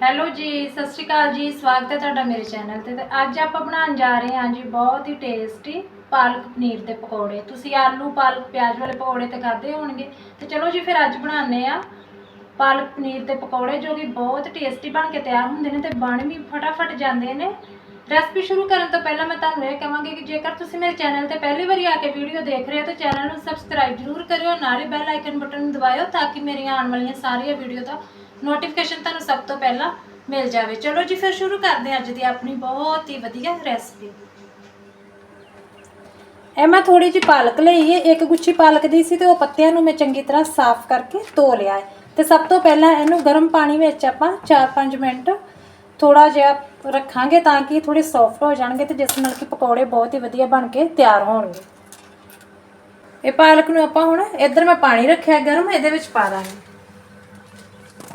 Hello ਜੀ, ਸਤਿ ਸ਼੍ਰੀ ਅਕਾਲ ਜੀ, ਸਵਾਗਤ ਹੈ ਤੁਹਾਡਾ ਮੇਰੇ ਚੈਨਲ ਤੇ ਤੇ ਅੱਜ ਆਪਾਂ ਬਣਾਉਣ ਜਾ ਰਹੇ ਹਾਂ ਜੀ ਬਹੁਤ ਹੀ ਟੇਸਟੀ ਪਾਲਕ ਪਨੀਰ ਦੇ ਪਕੌੜੇ। ਤੁਸੀਂ ਆਲੂ, ਪਾਲਕ, ਪਿਆਜ਼ ਵਾਲੇ ਪਕੌੜੇ ਤੇ ਖਾਦੇ ਹੋਣਗੇ। ਤੇ ਚਲੋ ਜੀ, ਫਿਰ ਅੱਜ ਬਣਾਉਂਦੇ ਆ ਪਾਲਕ ਪਨੀਰ ਦੇ ਪਕੌੜੇ ਜੋ ਕਿ ਬਹੁਤ ਟੇਸਟੀ ਬਣ ਕੇ ਤਿਆਰ ਹੁੰਦੇ ਨੇ ਤੇ ਬਣ ਵੀ ਫਟਾਫਟ ਜਾਂਦੇ ਨੇ। ਰੈਸਪੀ ਸ਼ੁਰੂ ਕਰਨ ਤੋਂ ਪਹਿਲਾਂ ਮੈਂ ਤੁਹਾਨੂੰ ਇਹ ਕਹਾਂਗੀ ਕਿ ਜੇਕਰ ਤੁਸੀਂ ਮੇਰੇ ਚੈਨਲ ਤੇ ਪਹਿਲੀ ਵਾਰੀ ਆ ਕੇ ਵੀਡੀਓ ਦੇਖ ਰਹੇ ਹੋ ਤਾਂ ਚੈਨਲ ਨੂੰ ਸਬਸਕ੍ਰਾਈਬ ਜ਼ਰੂਰ ਕਰਿਓ, ਨਾਲੇ ਬੈਲ ਆਈਕਨ ਬਟਨ ਨੂੰ ਦਬਾਇਓ ਤਾਂ ਕਿ ਮੇਰੀਆਂ ਆਉਣ ਵਾਲੀਆਂ ਸਾਰੀਆਂ ਵੀਡੀਓ ਦਾ ਨੋਟੀਫਿਕੇਸ਼ਨ ਤੁਹਾਨੂੰ ਸਭ ਤੋਂ ਪਹਿਲਾਂ ਮਿਲ ਜਾਵੇ। ਚਲੋ ਜੀ, ਫਿਰ ਸ਼ੁਰੂ ਕਰਦੇ ਹਾਂ ਅੱਜ ਦੀ ਆਪਣੀ ਬਹੁਤ ਹੀ ਵਧੀਆ ਰੈਸਪੀ ਇਹ ਮੈਂ ਥੋੜੀ ਜਿਹੀ ਪਾਲਕ ਲਈ ਹੈ ਇੱਕ ਗੁੱਛੀ ਪਾਲਕ ਦੀ ਸੀ ਤੇ ਉਹ ਪੱਤਿਆਂ ਨੂੰ ਮੈਂ ਚੰਗੀ ਤਰ੍ਹਾਂ ਸਾਫ਼ ਕਰਕੇ ਧੋ ਲਿਆ ਹੈ। ਤੇ ਸਭ ਤੋਂ ਪਹਿਲਾਂ ਇਹਨੂੰ ਗਰਮ ਪਾਣੀ ਵਿੱਚ ਆਪਾਂ 4-5 ਮਿੰਟ ਥੋੜਾ ਜਿਹਾ ਰੱਖਾਂਗੇ ਤਾਂ ਕਿ ਥੋੜੇ ਸੌਫਟ ਹੋ ਜਾਣਗੇ ਤੇ ਜਿਸ ਨਾਲ ਕਿ ਪਕੌੜੇ ਬਹੁਤ ਹੀ ਵਧੀਆ ਬਣ ਕੇ ਤਿਆਰ ਹੋਣਗੇ। ਇਹ ਪਾਲਕ ਨੂੰ ਆਪਾਂ ਹੁਣ ਇੱਧਰ ਮੈਂ ਪਾਣੀ ਰੱਖਿਆ ਗਰਮ ਇਹਦੇ ਵਿੱਚ ਪਾ ਦਾਂਗੇ।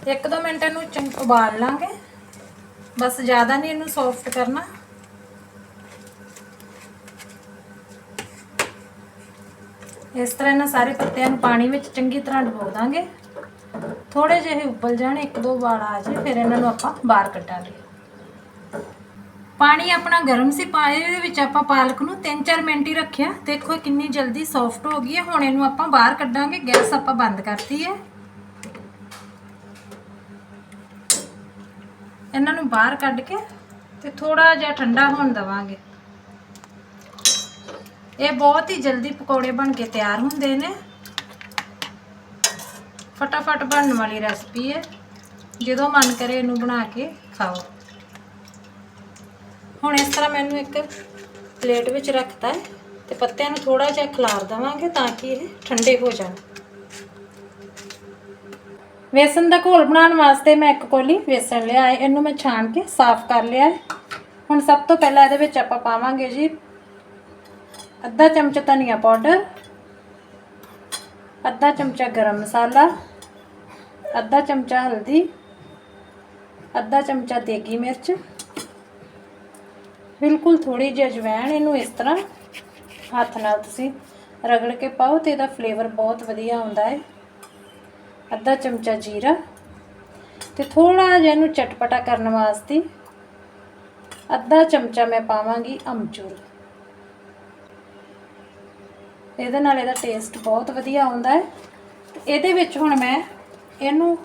ਇੱਕ ਦੋ ਮਿੰਟ ਇਹਨੂੰ ਚੰਗ ਉਬਾਲ ਲਾਂਗੇ। ਬਸ ਜ਼ਿਆਦਾ ਨਹੀਂ ਇਹਨੂੰ ਸੌਫਟ ਕਰਨਾ। ਇਸ ਤਰ੍ਹਾਂ ਇਹਨਾਂ ਸਾਰੇ ਪੱਤਿਆਂ ਨੂੰ ਪਾਣੀ ਵਿੱਚ ਚੰਗੀ ਤਰ੍ਹਾਂ ਡੁਬੋ ਦਾਂਗੇ। ਥੋੜੇ ਜਿਹੇ ਉੱਬਲ ਜਾਣ, ਇੱਕ ਦੋ ਵਾਰ ਆ ਜਾਏ ਫਿਰ ਇਹਨਾਂ ਨੂੰ ਆਪਾਂ ਬਾਹਰ ਕੱਢਾਂਗੇ। ਪਾਣੀ ਆਪਣਾ ਗਰਮ ਸੀ ਪਾਏ ਦੇ ਵਿੱਚ ਆਪਾਂ ਪਾਲਕ ਨੂੰ 3-4 ਮਿੰਟ ਹੀ ਰੱਖਿਆ। ਦੇਖੋ ਕਿੰਨੀ ਜਲਦੀ ਸੌਫਟ ਹੋ ਗਈ ਹੈ। ਹੁਣ ਇਹਨੂੰ ਆਪਾਂ ਬਾਹਰ ਕੱਢਾਂਗੇ। ਗੈਸ ਆਪਾਂ ਬੰਦ ਕਰਤੀ ਹੈ। ਇਹਨਾਂ ਨੂੰ ਬਾਹਰ ਕੱਢ ਕੇ ਤੇ ਥੋੜਾ ਜਿਹਾ ਠੰਡਾ ਹੋਣ ਦਵਾਂਗੇ। ਇਹ ਬਹੁਤ ਹੀ ਜਲਦੀ ਪਕੌੜੇ ਬਣ ਕੇ ਤਿਆਰ ਹੁੰਦੇ ਨੇ। ਫਟਾਫਟ ਬਣਨ ਵਾਲੀ ਰੈਸਪੀ ਹੈ। ਜਦੋਂ ਮਨ ਕਰੇ ਇਹਨੂੰ ਬਣਾ ਕੇ ਖਾਓ। ਹੁਣ ਇਸ ਤਰ੍ਹਾਂ ਮੈਨੂੰ ਇੱਕ ਪਲੇਟ ਵਿੱਚ ਰੱਖਤਾ ਹੈ ਤੇ ਪੱਤਿਆਂ ਨੂੰ ਥੋੜਾ ਜਿਹਾ ਖਿਲਾਰ ਦਵਾਂਗੇ ਤਾਂ ਕਿ ਇਹ ਠੰਡੇ ਹੋ ਜਾਣ। ਵੇਸਣ ਦਾ ਘੋਲ ਬਣਾਉਣ ਵਾਸਤੇ ਮੈਂ ਇੱਕ ਕੋਲੀ ਵੇਸਣ ਲਿਆ ਹੈ। ਇਹਨੂੰ ਮੈਂ ਛਾਣ ਕੇ ਸਾਫ਼ ਕਰ ਲਿਆ ਹੈ। ਹੁਣ ਸਭ ਤੋਂ ਪਹਿਲਾਂ ਇਹਦੇ ਵਿੱਚ ਆਪਾਂ ਪਾਵਾਂਗੇ ਜੀ ਅੱਧਾ ਚਮਚਾ ਧਨੀਆ ਪਾਊਡਰ, ਅੱਧਾ ਚਮਚਾ ਗਰਮ ਮਸਾਲਾ, ਅੱਧਾ ਚਮਚਾ ਹਲਦੀ, ਅੱਧਾ ਚਮਚਾ ਦੇਗੀ ਮਿਰਚ। ਬਿਲਕੁਲ ਥੋੜੀ ਜਿਹੀ ਅਜਵਾਇਣ ਇਹਨੂੰ ਇਸ ਤਰ੍ਹਾਂ ਹੱਥ ਨਾਲ ਤੁਸੀਂ ਰਗੜ ਕੇ ਪਾਓ ਤੇ ਇਹਦਾ ਫਲੇਵਰ ਬਹੁਤ ਵਧੀਆ ਆਉਂਦਾ ਹੈ। ਅੱਧਾ ਚਮਚਾ ਜੀਰਾ ਤੇ ਥੋੜਾ ਜਿਹਾ ਇਹਨੂੰ ਚਟਪਟਾ ਕਰਨ ਵਾਸਤੇ ਅੱਧਾ ਚਮਚਾ ਮੈਂ ਪਾਵਾਂਗੀ ਅਮਚੂਰ। ਇਹਦੇ ਨਾਲ ਇਹਦਾ ਟੇਸਟ ਬਹੁਤ ਵਧੀਆ ਆਉਂਦਾ ਹੈ। ਤੇ ਇਹਦੇ ਵਿੱਚ ਹੁਣ ਮੈਂ ਇਹਨੂੰ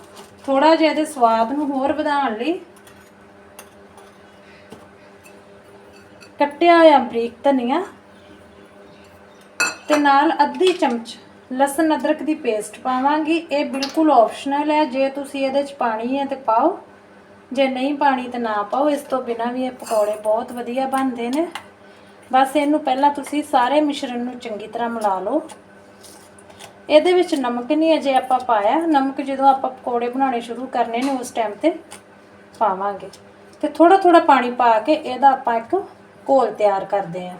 ਥੋੜਾ ਜਿਹਾ ਇਹਦੇ ਸਵਾਦ ਨੂੰ ਹੋਰ ਵਧਾਉਣ ਲਈ ਕੱਟਿਆ ਹੋਇਆ ਬਰੀਕ ਧਨੀਆ ਤੇ ਨਾਲ ਅੱਧੀ ਚਮਚ ਲਸਣ ਅਦਰਕ ਦੀ ਪੇਸਟ ਪਾਵਾਂਗੀ। ਇਹ ਬਿਲਕੁਲ ਆਪਸ਼ਨਲ ਹੈ। ਜੇ ਤੁਸੀਂ ਇਹਦੇ ਚ ਪਾਣੀ ਹੈ ਤੇ ਪਾਓ। ਜੇ ਨਹੀਂ ਪਾਣੀ ਤੇ ਨਾ ਪਾਓ, ਇਸ ਤੋਂ ਬਿਨਾ ਵੀ ਇਹ ਪਕੌੜੇ ਬਹੁਤ ਵਧੀਆ ਬਣਦੇ ਨੇ। ਬਸ ਇਹਨੂੰ ਪਹਿਲਾਂ ਤੁਸੀਂ ਸਾਰੇ ਮਿਸ਼ਰਣ ਨੂੰ ਚੰਗੀ ਤਰ੍ਹਾਂ ਮਿਲਾ ਲਓ। ਇਹਦੇ ਵਿੱਚ ਨਮਕ ਨਹੀਂ ਅਜੇ ਆਪਾਂ ਪਾਇਆ। ਨਮਕ ਜਦੋਂ ਆਪਾਂ ਪਕੌੜੇ ਬਣਾਉਣੇ ਸ਼ੁਰੂ ਕਰਨੇ ਨੇ ਉਸ ਟਾਈਮ ਤੇ ਪਾਵਾਂਗੇ। ਤੇ ਥੋੜਾ ਥੋੜਾ ਪਾਣੀ ਪਾ ਕੇ ਇਹਦਾ ਆਪਾਂ ਇੱਕ ਘੋਲ ਤਿਆਰ ਕਰਦੇ ਹਾਂ।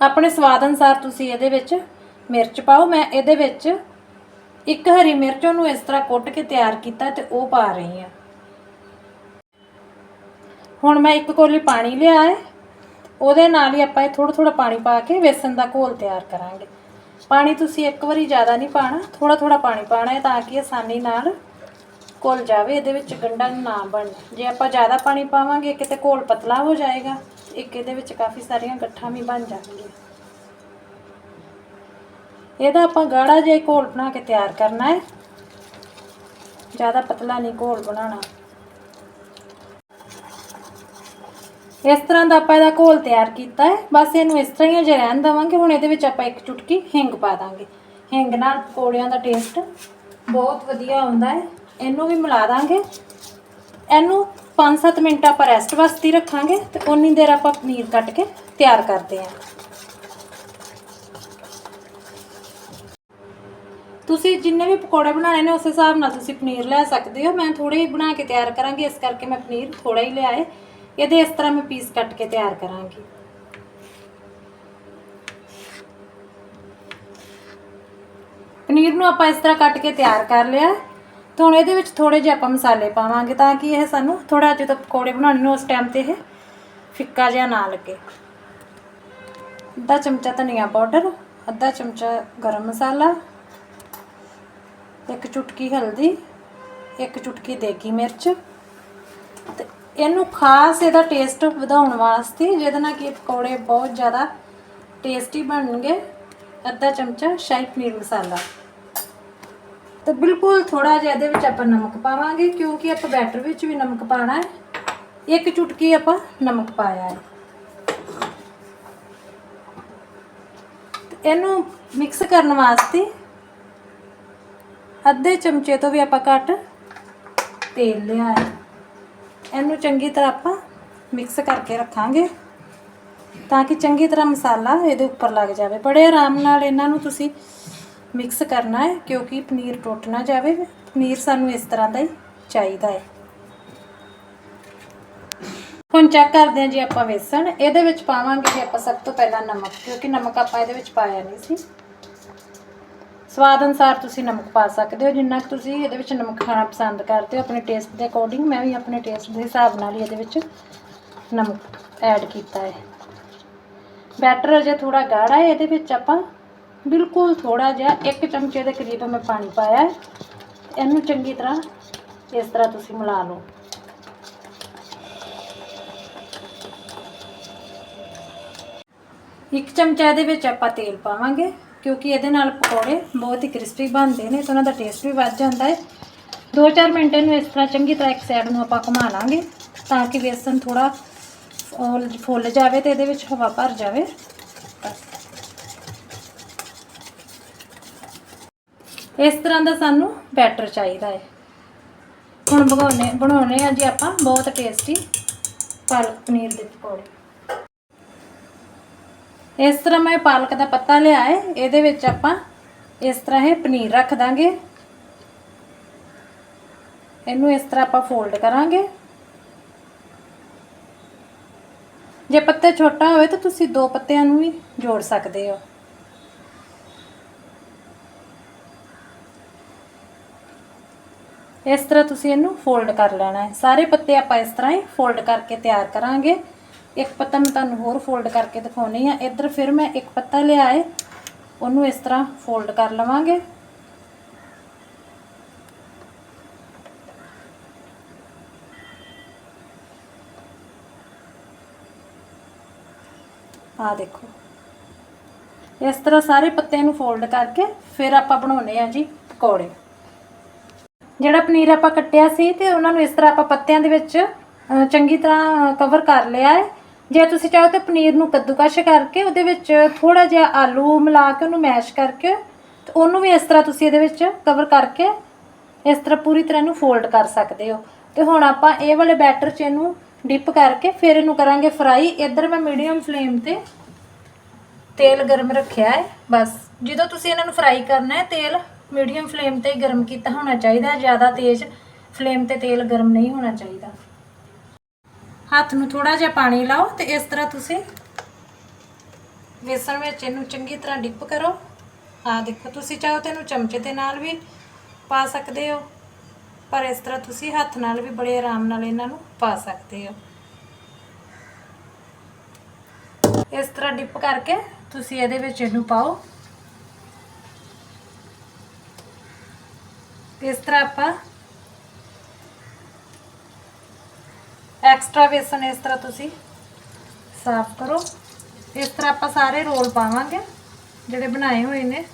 ਆਪਣੇ ਸਵਾਦ ਅਨੁਸਾਰ ਤੁਸੀਂ ਇਹਦੇ ਵਿੱਚ ਮਿਰਚ ਪਾਓ, ਮੈਂ ਇਹਦੇ ਵਿੱਚ ਇੱਕ ਹਰੀ ਮਿਰਚ ਉਹਨੂੰ ਇਸ ਤਰ੍ਹਾਂ ਕੁੱਟ ਕੇ ਤਿਆਰ ਕੀਤਾ ਤੇ ਉਹ ਪਾ ਰਹੀ ਹਾਂ। ਹੁਣ ਮੈਂ ਇੱਕ ਕੋਲੀ ਪਾਣੀ ਲਿਆ ਹੈ। ਉਹਦੇ ਨਾਲ ਹੀ ਆਪਾਂ ਇਹ ਥੋੜਾ ਥੋੜਾ ਪਾਣੀ ਪਾ ਕੇ ਵੇਸਣ ਦਾ ਘੋਲ ਤਿਆਰ ਕਰਾਂਗੇ। ਪਾਣੀ ਤੁਸੀਂ ਇੱਕ ਵਾਰੀ ਜ਼ਿਆਦਾ ਨਹੀਂ ਪਾਣਾ ਥੋੜਾ ਥੋੜਾ ਪਾਣੀ ਪਾਣਾ ਹੈ ਤਾਂ ਕਿ ਆਸਾਨੀ ਨਾਲ ਘੁਲ ਜਾਵੇ, ਇਹਦੇ ਵਿੱਚ ਗੰਢਾ ਨਾ ਬਣ ਜੇ ਆਪਾਂ ਜ਼ਿਆਦਾ ਪਾਣੀ ਪਾਵਾਂਗੇ, ਕਿਤੇ ਘੋਲ ਪਤਲਾ ਹੋ ਜਾਏਗਾ, ਇੱਕ ਇਹਦੇ ਵਿੱਚ ਕਾਫੀ ਸਾਰੀਆਂ ਗੱਠਾਂ ਵੀ ਬਣ ਜਾਣਗੀਆਂ। ਇਹਦਾ ਆਪਾਂ ਗਾੜਾ ਜਿਹਾ ਘੋਲ ਬਣਾ ਕੇ ਤਿਆਰ ਕਰਨਾ ਹੈ। ਜ਼ਿਆਦਾ ਪਤਲਾ ਨਹੀਂ ਘੋਲ ਬਣਾਉਣਾ। ਇਸ ਤਰ੍ਹਾਂ ਦਾ ਆਪਾਂ ਇਹਦਾ ਘੋਲ ਤਿਆਰ ਕੀਤਾ ਹੈ। ਬਸ ਇਹਨੂੰ ਇਸ ਤਰ੍ਹਾਂ ਹੀ ਜੇ ਰਹਿਣ ਦੇਵਾਂਗੇ। ਹੁਣ ਇਹਦੇ ਵਿੱਚ ਆਪਾਂ ਇੱਕ ਚੁਟਕੀ ਹਿੰਗ ਪਾ ਦਾਂਗੇ। ਹਿੰਗ ਨਾਲ ਪਕੌੜਿਆਂ ਦਾ ਟੇਸਟ ਬਹੁਤ ਵਧੀਆ ਆਉਂਦਾ ਹੈ। ਇਹਨੂੰ ਵੀ ਮਿਲਾ ਦਾਂਗੇ। ਇਹਨੂੰ 5-7 ਮਿੰਟ ਆਪਾਂ ਰੈਸਟ ਵਾਸਤੇ ਰੱਖਾਂਗੇ ਤੇ ਉਨੀ ਦੇਰ ਆਪਾਂ ਪਨੀਰ ਕੱਟ ਕੇ ਤਿਆਰ ਕਰਦੇ ਹਾਂ। ਤੁਸੀਂ ਜਿੰਨੇ ਵੀ ਪਕੌੜੇ ਬਣਾਣੇ ਨੇ ਉਸ ਹਿਸਾਬ ਨਾਲ ਤੁਸੀਂ ਪਨੀਰ ਲੈ ਸਕਦੇ ਹੋ। ਮੈਂ ਥੋੜੇ ਹੀ ਬਣਾ ਕੇ ਤਿਆਰ ਕਰਾਂਗੀ, ਇਸ ਕਰਕੇ ਮੈਂ ਪਨੀਰ ਥੋੜਾ ਹੀ ਲਿਆਏ। ਇਹਦੇ ਇਸ ਤਰ੍ਹਾਂ ਮੈਂ ਪੀਸ ਕੱਟ ਕੇ ਤਿਆਰ ਕਰਾਂਗੀ। ਪਨੀਰ ਨੂੰ ਆਪਾਂ ਇਸ ਤਰ੍ਹਾਂ ਕੱਟ ਕੇ ਤਿਆਰ ਕਰ ਲਿਆ। ਤੇ ਹੁਣ ਇਹਦੇ ਵਿੱਚ ਥੋੜੇ ਜਿਹੇ ਆਪਾਂ ਮਸਾਲੇ ਪਾਵਾਂਗੇ ਤਾਂ ਕਿ ਇਹ ਸਾਨੂੰ ਥੋੜਾ ਜਦੋਂ ਪਕੌੜੇ ਬਣਾਉਣੇ ਨੇ ਉਸ ਟਾਈਮ ਤੇ ਇਹ ਫਿੱਕਾ ਜਿਹਾ ਨਾ ਲੱਗੇ। ਅੱਧਾ ਚਮਚਾ ਧਨੀਆ ਪਾਊਡਰ, ਅੱਧਾ ਚਮਚਾ ਗਰਮ ਮਸਾਲਾ ਇੱਕ ਚੁਟਕੀ ਹਲਦੀ, ਇੱਕ ਚੁਟਕੀ ਦੇਗੀ ਮਿਰਚ ਤੇ ਇਹਨੂੰ ਖਾਸ ਇਹਦਾ ਟੇਸਟ ਵਧਾਉਣ ਵਾਸਤੇ, ਜਿਹਦੇ ਨਾਲ ਕਿ ਪਕੌੜੇ ਬਹੁਤ ਜ਼ਿਆਦਾ ਟੇਸਟੀ ਬਣਨਗੇ, ਅੱਧਾ ਚਮਚਾ ਸ਼ਾਹੀ ਪਨੀਰ ਮਸਾਲਾ। ਤੇ ਬਿਲਕੁਲ ਥੋੜਾ ਜਿਹਾ ਇਹਦੇ ਵਿੱਚ ਆਪਾਂ ਨਮਕ ਪਾਵਾਂਗੇ, ਕਿਉਂਕਿ ਆਪਾਂ ਬੈਟਰ ਵਿੱਚ ਵੀ ਨਮਕ ਪਾਣਾ ਹੈ। ਇੱਕ ਚੁਟਕੀ ਆਪਾਂ ਨਮਕ ਪਾਇਆ ਹੈ। ਇਹਨੂੰ ਮਿਕਸ ਕਰਨ ਵਾਸਤੇ ਅੱਧੇ ਚਮਚੇ ਤੋਂ ਵੀ ਆਪਾਂ ਘੱਟ ਤੇਲ ਲਿਆ ਹੈ। ਇਹਨੂੰ ਚੰਗੀ ਤਰ੍ਹਾਂ ਆਪਾਂ ਮਿਕਸ ਕਰਕੇ ਰੱਖਾਂਗੇ ਤਾਂ ਕਿ ਚੰਗੀ ਤਰ੍ਹਾਂ ਮਸਾਲਾ ਇਹਦੇ ਉੱਪਰ ਲੱਗ ਜਾਵੇ। ਬੜੇ ਆਰਾਮ ਨਾਲ ਇਹਨਾਂ ਨੂੰ ਤੁਸੀਂ ਮਿਕਸ ਕਰਨਾ ਹੈ ਕਿਉਂਕਿ ਪਨੀਰ ਟੁੱਟ ਨਾ ਜਾਵੇ। ਪਨੀਰ ਸਾਨੂੰ ਇਸ ਤਰ੍ਹਾਂ ਦਾ ਹੀ ਚਾਹੀਦਾ ਹੈ। ਹੁਣ ਚੈੱਕ ਕਰਦੇ ਹਾਂ ਜੀ ਆਪਾਂ ਵੇਸਣ। ਇਹਦੇ ਵਿੱਚ ਪਾਵਾਂਗੇ ਜੀ ਆਪਾਂ ਸਭ ਤੋਂ ਪਹਿਲਾਂ ਨਮਕ, ਕਿਉਂਕਿ ਨਮਕ ਆਪਾਂ ਇਹਦੇ ਵਿੱਚ ਪਾਇਆ ਨਹੀਂ ਸੀ। ਸਵਾਦ ਅਨੁਸਾਰ ਤੁਸੀਂ ਨਮਕ ਪਾ ਸਕਦੇ ਹੋ, ਜਿੰਨਾ ਕੁ ਤੁਸੀਂ ਇਹਦੇ ਵਿੱਚ ਨਮਕ ਖਾਣਾ ਪਸੰਦ ਕਰਦੇ ਹੋ, ਆਪਣੇ ਟੇਸਟ ਦੇ ਅਕੋਰਡਿੰਗ ਮੈਂ ਵੀ ਆਪਣੇ ਟੇਸਟ ਦੇ ਹਿਸਾਬ ਨਾਲ ਹੀ ਇਹਦੇ ਵਿੱਚ ਨਮਕ ਐਡ ਕੀਤਾ ਹੈ। ਬੈਟਰ ਅਜੇ ਥੋੜਾ ਗਾੜਾ ਹੈ, ਇਹਦੇ ਵਿੱਚ ਆਪਾਂ ਬਿਲਕੁਲ ਥੋੜਾ ਜਿਹਾ ਇੱਕ ਚਮਚੇ ਦੇ ਕਰੀਬ ਮੈਂ ਪਾਣੀ ਪਾਇਆ ਹੈ। ਇਹਨੂੰ ਚੰਗੀ ਤਰ੍ਹਾਂ ਇਸ ਤਰ੍ਹਾਂ ਤੁਸੀਂ ਮਿਲਾ ਲਓ। ਇੱਕ ਚਮਚਾ ਇਹਦੇ ਵਿੱਚ ਆਪਾਂ ਤੇਲ ਪਾਵਾਂਗੇ। ਕਿਉਂਕਿ ਇਹਦੇ ਨਾਲ ਪਕੌੜੇ ਬਹੁਤ ਹੀ ਕ੍ਰਿਸਪੀ ਬਣਦੇ ਨੇ ਤੇ ਉਹਨਾਂ ਦਾ ਟੇਸਟ ਵੀ ਵੱਧ ਜਾਂਦਾ ਹੈ। 2-4 ਮਿੰਟ ਇਹਨੂੰ ਇਸ ਤਰ੍ਹਾਂ ਚੰਗੀ ਤਰ੍ਹਾਂ ਇੱਕ ਸਾਈਡ ਨੂੰ ਆਪਾਂ ਘੁਮਾ ਲਾਂਗੇ ਤਾਂ ਕਿ ਵੇਸਣ ਥੋੜਾ ਫੁੱਲ ਜਾਵੇ ਤੇ ਇਹਦੇ ਵਿੱਚ ਹਵਾ ਭਰ ਜਾਵੇ। ਇਸ ਤਰ੍ਹਾਂ ਦਾ ਸਾਨੂੰ ਬੈਟਰ ਚਾਹੀਦਾ ਹੈ। ਹੁਣ ਬਣਾਉਣੇ ਬਣਾਉਣੇ ਆ ਜੀ ਆਪਾਂ ਬਹੁਤ ਟੇਸਟੀ ਪਾਲਕ ਪਨੀਰ ਦੇ ਪਕੌੜੇ। ਇਸ ਤਰ੍ਹਾਂ ਮੈਂ ਪਾਲਕ ਦਾ ਪੱਤਾ ਲਿਆ ਹੈ ਇਹਦੇ ਵਿੱਚ ਆਪਾਂ ਇਸ ਤਰ੍ਹਾਂ ਇਹ ਪਨੀਰ ਰੱਖ ਦਾਂਗੇ। ਇਹਨੂੰ ਇਸ ਤਰ੍ਹਾਂ ਆਪਾਂ ਫੋਲਡ ਕਰਾਂਗੇ। ਜੇ ਪੱਤੇ ਛੋਟਾ ਹੋਵੇ ਤਾਂ ਤੁਸੀਂ ਦੋ ਪੱਤਿਆਂ ਨੂੰ ਵੀ ਜੋੜ ਸਕਦੇ ਹੋ। ਇਸ ਤਰ੍ਹਾਂ ਤੁਸੀਂ ਇਹਨੂੰ ਫੋਲਡ ਕਰ ਲੈਣਾ ਹੈ। ਸਾਰੇ ਪੱਤੇ ਆਪਾਂ ਇਸ ਤਰ੍ਹਾਂ ਹੀ ਫੋਲਡ ਕਰਕੇ ਤਿਆਰ ਕਰਾਂਗੇ। ਇੱਕ ਪੱਤਾ ਮੈਂ ਤੁਹਾਨੂੰ ਹੋਰ ਫੋਲਡ ਕਰਕੇ ਦਿਖਾਉਣੀ ਆ। ਇੱਧਰ ਫਿਰ ਮੈਂ ਇੱਕ ਪੱਤਾ ਲਿਆ ਹੈ ਉਹਨੂੰ ਇਸ ਤਰ੍ਹਾਂ ਫੋਲਡ ਕਰ ਲਵਾਂਗੇ। ਆ ਦੇਖੋ। ਇਸ ਤਰ੍ਹਾਂ ਸਾਰੇ ਪੱਤੇ ਨੂੰ ਫੋਲਡ ਕਰਕੇ ਫਿਰ ਆਪਾਂ ਬਣਾਉਣੇ ਆ ਜੀ ਪਕੌੜੇ। ਜਿਹੜਾ ਪਨੀਰ ਆਪਾਂ ਕੱਟਿਆ ਸੀ ਤੇ ਉਹਨਾਂ ਨੂੰ ਇਸ ਤਰ੍ਹਾਂ ਆਪਾਂ ਪੱਤਿਆਂ ਦੇ ਵਿੱਚ ਚੰਗੀ ਤਰ੍ਹਾਂ ਕਵਰ ਕਰ ਲਿਆ ਹੈ। ਜੇ ਤੁਸੀਂ ਚਾਹੋ ਤਾਂ ਪਨੀਰ ਨੂੰ ਕੱਦੂਕਸ਼ ਕਰਕੇ ਉਹਦੇ ਵਿੱਚ ਥੋੜਾ ਜਿਹਾ ਆਲੂ ਮਿਲਾ ਕੇ ਉਹਨੂੰ ਮੈਸ਼ ਕਰਕੇ ਤੇ ਉਹਨੂੰ ਵੀ ਇਸ ਤਰ੍ਹਾਂ ਤੁਸੀਂ ਇਹਦੇ ਵਿੱਚ ਕਵਰ ਕਰਕੇ ਇਸ ਤਰ੍ਹਾਂ ਪੂਰੀ ਤਰ੍ਹਾਂ ਇਹਨੂੰ ਫੋਲਡ ਕਰ ਸਕਦੇ ਹੋ। ਤੇ ਹੁਣ ਆਪਾਂ ਇਹ ਵਾਲੇ ਬੈਟਰ 'ਚ ਇਹਨੂੰ ਡਿਪ ਕਰਕੇ ਫਿਰ ਇਹਨੂੰ ਕਰਾਂਗੇ ਫਰਾਈ ਇੱਧਰ ਮੈਂ ਮੀਡੀਅਮ ਫਲੇਮ ਤੇ ਤੇਲ ਗਰਮ ਰੱਖਿਆ ਹੈ। ਬਸ, ਜਦੋਂ ਤੁਸੀਂ ਇਹਨਾਂ ਨੂੰ ਫਰਾਈ ਕਰਨਾ ਹੈ, ਤੇਲ ਮੀਡੀਅਮ ਫਲੇਮ ਤੇ ਗਰਮ ਕੀਤਾ ਹੋਣਾ ਚਾਹੀਦਾ ਹੈ। ਜ਼ਿਆਦਾ ਤੇਜ਼ ਫਲੇਮ ਤੇ ਤੇਲ ਗਰਮ ਨਹੀਂ ਹੋਣਾ ਚਾਹੀਦਾ। ਹੱਥ ਨੂੰ ਥੋੜਾ ਜਿਹਾ ਪਾਣੀ ਲਾਓ ਤੇ ਇਸ ਤਰ੍ਹਾਂ ਤੁਸੀਂ ਵੇਸਣ ਵਿੱਚ ਇਹਨੂੰ ਚੰਗੀ ਤਰ੍ਹਾਂ ਡਿਪ ਕਰੋ। ਆ ਦੇਖੋ, ਤੁਸੀਂ ਚਾਹੋ ਤੇ ਇਹਨੂੰ ਚਮਚੇ ਦੇ ਨਾਲ ਵੀ ਪਾ ਸਕਦੇ ਹੋ, ਪਰ ਇਸ ਤਰ੍ਹਾਂ ਤੁਸੀਂ ਹੱਥ ਨਾਲ ਵੀ ਬੜੇ ਆਰਾਮ ਨਾਲ ਇਹਨਾਂ ਨੂੰ ਪਾ ਸਕਦੇ ਹੋ। ਇਸ ਤਰ੍ਹਾਂ ਡਿਪ ਕਰਕੇ ਤੁਸੀਂ ਇਹਦੇ ਵਿੱਚ ਇਹਨੂੰ ਪਾਓ। ਇਸ ਤਰ੍ਹਾਂ ਆਪਾਂ ਐਕਸਟਰਾ ਵੇਸਣ ਇਸ ਤਰ੍ਹਾਂ ਤੁਸੀਂ ਸਾਫ਼ ਕਰੋ। ਇਸ ਤਰ੍ਹਾਂ ਆਪਾਂ ਸਾਰੇ ਰੋਲ ਪਾਵਾਂਗੇ ਜਿਹੜੇ ਬਣਾਏ ਹੋਏ ਨੇ।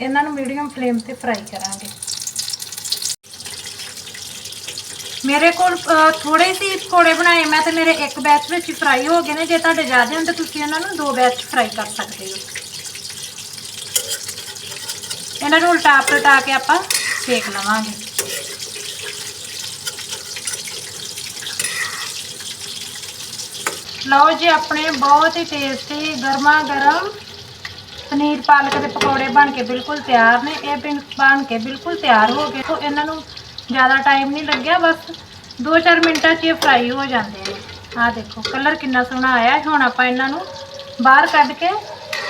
ਇਹਨਾਂ ਨੂੰ ਮੀਡੀਅਮ ਫਲੇਮ ਤੇ ਫਰਾਈ ਕਰਾਂਗੇ। ਮੇਰੇ ਕੋਲ ਅ, ਥੋੜੇ ਸੀ ਪਕੌੜੇ ਬਣਾਏ ਮੈਂ ਤੇ ਮੇਰੇ ਇੱਕ ਬੈਚ ਵਿੱਚ ਹੀ ਫਰਾਈ ਹੋ ਗਏ ਨੇ। ਜੇ ਤੁਹਾਡੇ ਜ਼ਿਆਦਾ ਹੋਣ ਤਾਂ ਤੁਸੀਂ ਇਹਨਾਂ ਨੂੰ ਦੋ ਬੈਚ ਫਰਾਈ ਕਰ ਸਕਦੇ ਹੋ। ਇਹਨਾਂ ਨੂੰ ਉਲਟਾ ਪਲਟਾ ਕੇ ਆਪਾਂ ਸੇਕ ਲਵਾਂਗੇ। ਲਓ ਜੀ, ਆਪਣੇ ਬਹੁਤ ਹੀ ਟੇਸਟੀ ਗਰਮਾ ਗਰਮ ਪਨੀਰ ਪਾਲਕ ਦੇ ਪਕੌੜੇ ਬਣ ਕੇ ਬਿਲਕੁਲ ਤਿਆਰ ਨੇ। ਇਹ ਬਣ ਬਣ ਕੇ ਬਿਲਕੁਲ ਤਿਆਰ ਹੋ ਗਏ। ਤੋਂ ਇਹਨਾਂ ਨੂੰ ਜ਼ਿਆਦਾ ਟਾਈਮ ਨਹੀਂ ਲੱਗਿਆ, ਬਸ 2-4 ਮਿੰਟਾਂ 'ਚ ਇਹ ਫਰਾਈ ਹੋ ਜਾਂਦੇ ਨੇ। ਆਹ ਦੇਖੋ ਕਲਰ ਕਿੰਨਾ ਸੋਹਣਾ ਆਇਆ ਹੁਣ ਆਪਾਂ ਇਹਨਾਂ ਨੂੰ ਬਾਹਰ ਕੱਢ ਕੇ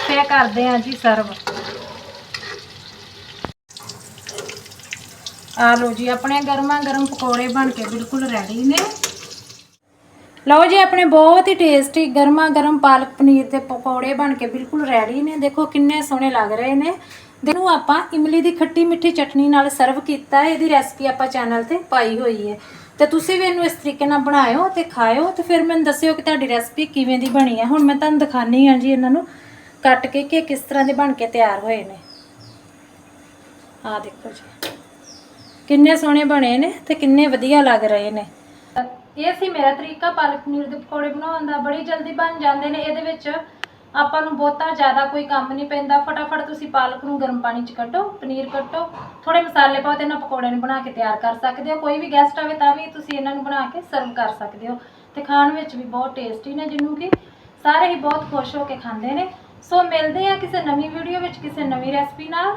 ਫੇਰ ਕਰਦੇ ਹਾਂ ਜੀ ਸਰਵ ਆ ਲਓ ਜੀ, ਆਪਣੇ ਗਰਮਾ ਗਰਮ ਪਕੌੜੇ ਬਣ ਕੇ ਬਿਲਕੁਲ ਰੈਡੀ ਨੇ। ਲਓ ਜੀ, ਆਪਣੇ ਬਹੁਤ ਹੀ ਟੇਸਟੀ ਗਰਮਾ ਗਰਮ ਪਾਲਕ ਪਨੀਰ ਦੇ ਪਕੌੜੇ ਬਣ ਕੇ ਬਿਲਕੁਲ ਰੈਡੀ ਨੇ। ਦੇਖੋ ਕਿੰਨੇ ਸੋਹਣੇ ਲੱਗ ਰਹੇ ਨੇ। ਦੇਖੋ ਆਪਾਂ ਇਮਲੀ ਦੀ ਖੱਟੀ ਮਿੱਠੀ ਚਟਨੀ ਨਾਲ ਸਰਵ ਕੀਤਾ ਹੈ। ਇਹਦੀ ਰੈਸਪੀ ਆਪਾਂ ਚੈਨਲ ਤੇ ਪਾਈ ਹੋਈ ਹੈ। ਤੇ ਤੁਸੀਂ ਵੀ ਇਹਨੂੰ ਇਸ ਤਰੀਕੇ ਨਾਲ ਬਣਾਇਓ ਤੇ ਖਾਇਓ ਤੇ ਫਿਰ ਮੈਨੂੰ ਦੱਸਿਓ ਕਿ ਤੁਹਾਡੀ ਰੈਸਪੀ ਕਿਵੇਂ ਦੀ ਬਣੀ ਹੈ। ਹੁਣ ਮੈਂ ਤੁਹਾਨੂੰ ਦਿਖਾਣੀ ਆ ਜੀ ਇਹਨਾਂ ਨੂੰ ਕੱਟ ਕੇ ਕਿ ਕਿਸ ਤਰ੍ਹਾਂ ਦੇ ਬਣ ਕੇ ਤਿਆਰ ਹੋਏ ਨੇ। ਆਹ ਦੇਖੋ ਜੀ। ਕਿੰਨੇ ਸੋਹਣੇ ਬਣੇ ਨੇ ਤੇ ਕਿੰਨੇ ਵਧੀਆ ਲੱਗ ਰਹੇ ਨੇ। ਇਹ ਸੀ ਮੇਰਾ ਤਰੀਕਾ, ਪਾਲਕ ਪਨੀਰ ਦੇ ਪਕੌੜੇ ਬਣਾਉਣ ਦਾ। ਬੜੀ ਜਲਦੀ ਬਣ ਜਾਂਦੇ ਨੇ ਇਹਦੇ ਵਿੱਚ। ਆਪਾਂ ਨੂੰ ਬਹੁਤਾ ਜ਼ਿਆਦਾ ਕੋਈ ਕੰਮ ਨਹੀਂ ਪੈਂਦਾ। ਫਟਾਫਟ ਤੁਸੀਂ ਪਾਲਕ ਨੂੰ ਗਰਮ ਪਾਣੀ 'ਚ ਕੱਟੋ, ਪਨੀਰ ਕੱਟੋ। ਥੋੜੇ ਮਸਾਲੇ ਪਾਓ ਤੇ ਇਹਨਾਂ ਪਕੌੜਿਆਂ ਨੂੰ ਬਣਾ ਕੇ ਤਿਆਰ ਕਰ ਸਕਦੇ ਹੋ। ਕੋਈ ਵੀ ਗੈਸਟ ਆਵੇ ਤਾਂ ਵੀ ਤੁਸੀਂ ਇਹਨਾਂ ਨੂੰ ਬਣਾ ਕੇ ਸਰਵ ਕਰ ਸਕਦੇ ਹੋ। ਤੇ ਖਾਣ ਵਿੱਚ ਵੀ ਬਹੁਤ ਟੇਸਟੀ ਨੇ ਜਿਹਨੂੰ ਕਿ ਸਾਰੇ ਹੀ ਬਹੁਤ ਖੁਸ਼ ਹੋ ਕੇ ਖਾਂਦੇ ਨੇ। ਸੋ ਮਿਲਦੇ ਆ ਕਿਸੇ ਨਵੀਂ ਵੀਡੀਓ ਵਿੱਚ ਕਿਸੇ ਨਵੀਂ ਰੈਸਪੀ ਨਾਲ।